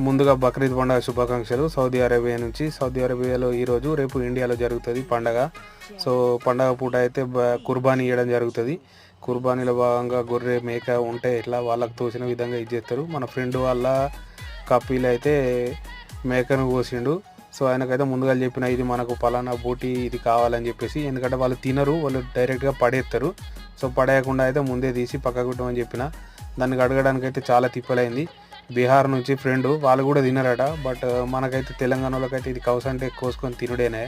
ముందుగా బక్రీద్ పండుగ శుభాకాంక్షలు. సౌదీ అరేబియా నుంచి సౌదీ అరేబియాలో ఈరోజు రేపు ఇండియాలో జరుగుతుంది పండగ. సో పండగ పూట అయితే బ- కుర్బానీ ఇవ్వడం జరుగుతుంది. కుర్బానీలో భాగంగా గొర్రె మేక ఉంటే ఇట్లా వాళ్ళకు తోచిన విధంగా ఇది చేస్తారు. మన ఫ్రెండ్ వాళ్ళ కపిల్ అయితే మేకను కోసిండు. సో ఆయనకైతే ముందుగా చెప్పిన ఇది మనకు పలానా బూటి ఇది కావాలని చెప్పేసి. ఎందుకంటే వాళ్ళు తినరు వాళ్ళు డైరెక్ట్గా పడేస్తారు సో పడేయకుండా అయితే ముందే తీసి పక్కకు చెప్పిన. దానికి అడగడానికి అయితే చాలా తిప్పలైంది. బీహార్ నుంచి ఫ్రెండ్ వాళ్ళు కూడా తినరట. బట్ uh, మనకైతే తెలంగాణలోకైతే ఇది కౌసంటే అంటే కోసుకొని తినుడేనే.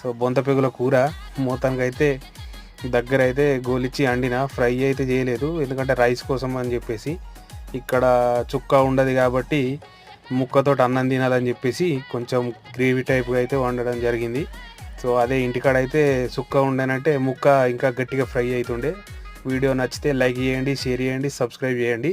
సో బొంత పెగుల కూర మొత్తానికి అయితే దగ్గర అయితే గోలిచ్చి అండిన ఫ్రై అయితే చేయలేదు. ఎందుకంటే రైస్ కోసం అని చెప్పేసి ఇక్కడ చుక్క ఉండదు కాబట్టి ముక్కతో అన్నం తినాలని చెప్పేసి కొంచెం గ్రేవీ టైప్గా అయితే వండడం జరిగింది. సో అదే ఇంటికాడ అయితే సుక్క ఉండనంటే ముక్క ఇంకా గట్టిగా ఫ్రై అవుతుండే వీడియో నచ్చితే లైక్ చేయండి షేర్ చేయండి సబ్స్క్రైబ్ చేయండి.